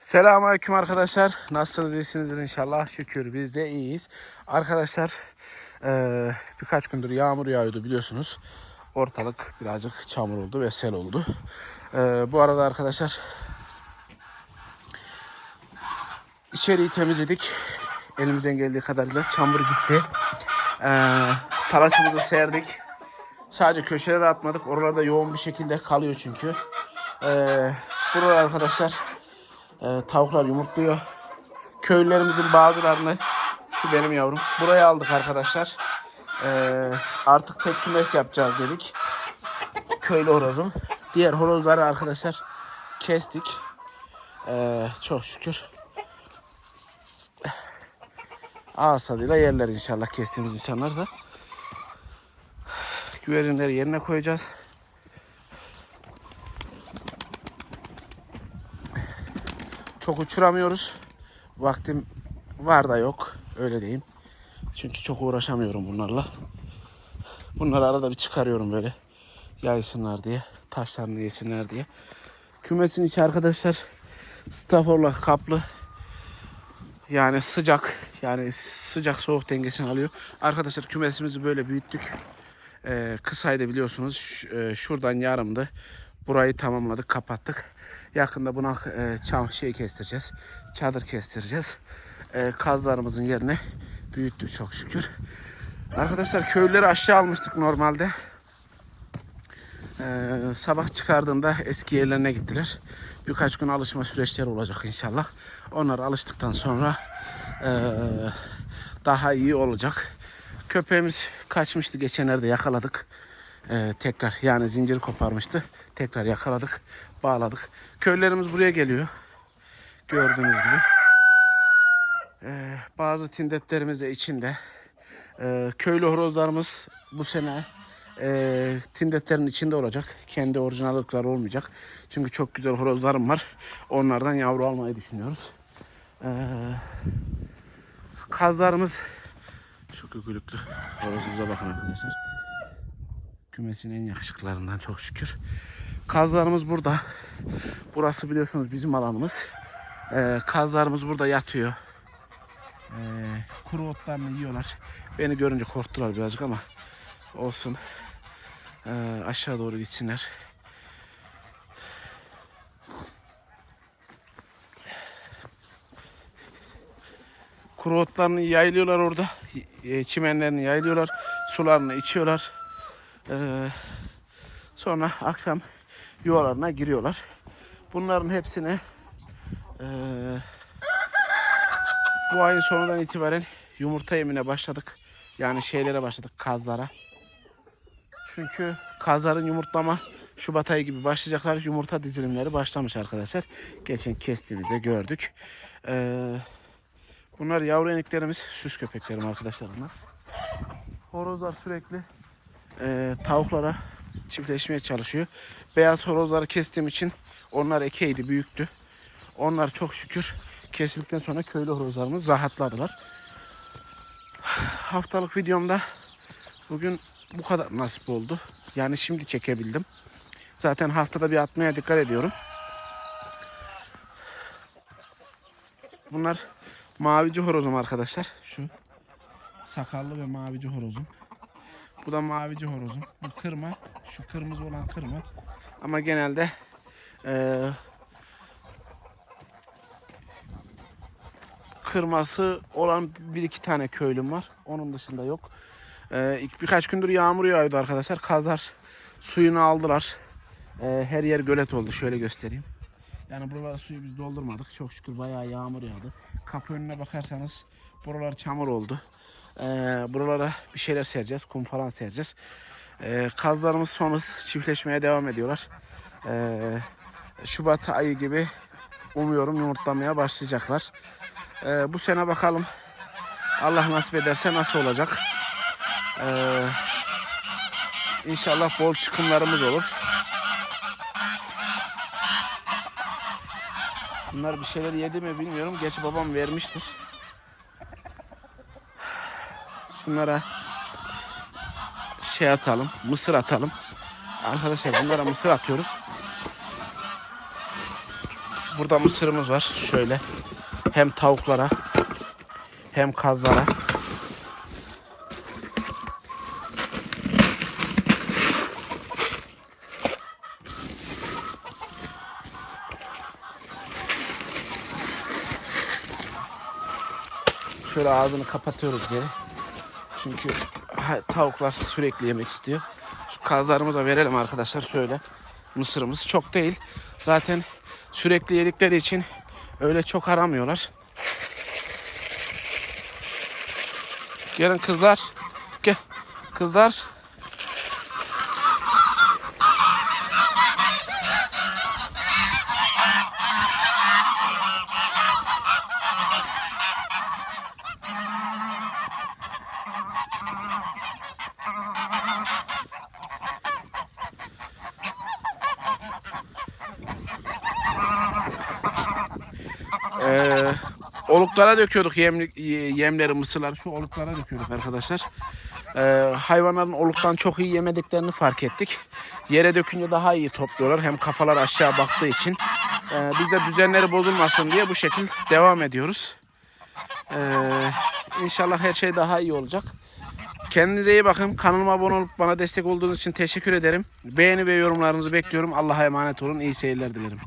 Selamünaleyküm arkadaşlar. Nasılsınız? iyisinizdir inşallah. Şükür biz de iyiyiz. Arkadaşlar eee, birkaç gündür yağmur yağıyordu biliyorsunuz. Ortalık birazcık çamur oldu ve sel oldu. Eee, bu arada arkadaşlar içeriği temizledik. Elimizden geldiği kadarıyla çamur gitti. Eee talaşımızı serdik. Sadece köşelere atmadık. Oralarda yoğun bir şekilde kalıyor çünkü. Eee burada arkadaşlar ee, tavuklar yumurtluyor. Köylülerimizin bazılarını şu benim yavrum. Buraya aldık arkadaşlar. Ee, artık tek kümes yapacağız dedik. Köylü horozum. Diğer horozları arkadaşlar kestik. Ee, çok şükür. Ağız tadıyla yerler inşallah kestiğimiz insanlar da. Güvecinleri yerine koyacağız. Çok uçuramıyoruz. Vaktim var da yok. Öyle diyeyim. Çünkü çok uğraşamıyorum bunlarla. Bunları arada bir çıkarıyorum böyle. Yaysınlar diye. Taşlarını yesinler diye. Kümesin içi arkadaşlar straforla kaplı. Yani sıcak. Yani sıcak soğuk dengesini alıyor. Arkadaşlar kümesimizi böyle büyüttük. Ee, kısaydı biliyorsunuz. E, şuradan yarımdı. Burayı tamamladık, kapattık. Yakında buna e, çam şey kestireceğiz. Çadır kestireceğiz. E, kazlarımızın yerine büyüttük çok şükür. Arkadaşlar köylüleri aşağı almıştık normalde. Ee, sabah çıkardığımda eski yerlerine gittiler. Birkaç gün alışma süreçleri olacak inşallah. Onlar alıştıktan sonra ee, daha iyi olacak. Köpeğimiz kaçmıştı geçenlerde yakaladık. Ee, tekrar yani zincir koparmıştı. Tekrar yakaladık, bağladık. Köylerimiz buraya geliyor. Gördüğünüz gibi. Ee, bazı tindetlerimiz de içinde. Ee, köylü horozlarımız bu sene e, tindetlerin içinde olacak. Kendi orijinal ırkları olmayacak. Çünkü çok güzel horozlarım var. Onlardan yavru almayı düşünüyoruz. Kazlarımız şu kükülüklü horozumuza bakın arkadaşlar. Kümesin en yakışıklarından çok şükür. Kazlarımız burada. Burası biliyorsunuz bizim alanımız. Ee, kazlarımız burada yatıyor. Ee, kuru otlarını yiyorlar. Beni görünce korktular birazcık ama olsun. Ee, aşağı doğru gitsinler. Kuru otlarını yaylıyorlar orada. E, Çimenlerini yaylıyorlar. Sularını içiyorlar. Ee, sonra akşam yuvalarına giriyorlar. Bunların hepsini eee bu ayın sonundan itibaren yumurta yemine başladık. Yani şeylere başladık kazlara. Çünkü kazların yumurtlama Şubat ayı gibi başlayacaklar. Yumurta dizilimleri başlamış arkadaşlar. Geçen kestiğimizde gördük. Ee, bunlar yavru eniklerimiz. Süs köpeklerim arkadaşlar bunlar. Horozlar sürekli e, tavuklara çiftleşmeye çalışıyor. Beyaz horozları kestiğim için onlar ekeydi, büyüktü. Onlar çok şükür kesildikten sonra köylü horozlarımız rahatladılar. Haftalık videomda bugün bu kadar nasip oldu. Yani şimdi çekebildim. Zaten haftada bir atmaya dikkat ediyorum. Bunlar mavici horozum arkadaşlar. Şu sakallı ve mavici horozum. Bu da mavici horozum. Bu kırma. Şu kırmızı olan kırma. Ama genelde eee kırması olan bir iki tane köylüm var. Onun dışında yok. Ee, ilk birkaç gündür yağmur yağıyordu arkadaşlar. Kazlar suyunu aldılar. Ee, her yer gölet oldu. Şöyle göstereyim. Yani buralara suyu biz doldurmadık. Çok şükür bayağı yağmur yağdı. Kapı önüne bakarsanız buralar çamur oldu. Ee, buralara bir şeyler sereceğiz. Kum falan sereceğiz. Ee, kazlarımız son hız çiftleşmeye devam ediyorlar. Ee, Şubat ayı gibi umuyorum yumurtlamaya başlayacaklar. Ee, bu sene bakalım Allah nasip ederse nasıl olacak. Ee, inşallah bol çıkımlarımız olur. Bunlar bir şeyler yedi mi bilmiyorum. Gerçi babam vermiştir. Şunlara şey atalım. Mısır atalım. Arkadaşlar bunlara mısır atıyoruz. burada mısırımız var. Şöyle. Hem tavuklara hem kazlara. Şöyle ağzını kapatıyoruz geri. Çünkü tavuklar sürekli yemek istiyor. Şu kazlarımıza verelim arkadaşlar şöyle. Mısırımız çok değil. Zaten sürekli yedikleri için öyle çok aramıyorlar. Gelin kızlar. Gel. Kızlar. Ee, oluklara döküyorduk yemli, yemleri, mısırları şu oluklara döküyorduk arkadaşlar. Ee, hayvanların oluktan çok iyi yemediklerini fark ettik. Yere dökünce daha iyi topluyorlar. Hem kafalar aşağı baktığı için. Ee, biz de düzenleri bozulmasın diye bu şekil devam ediyoruz. Ee, inşallah her şey daha iyi olacak. Kendinize iyi bakın. Kanalıma abone olup bana destek olduğunuz için teşekkür ederim. Beğeni ve yorumlarınızı bekliyorum. Allah'a emanet olun. İyi seyirler dilerim.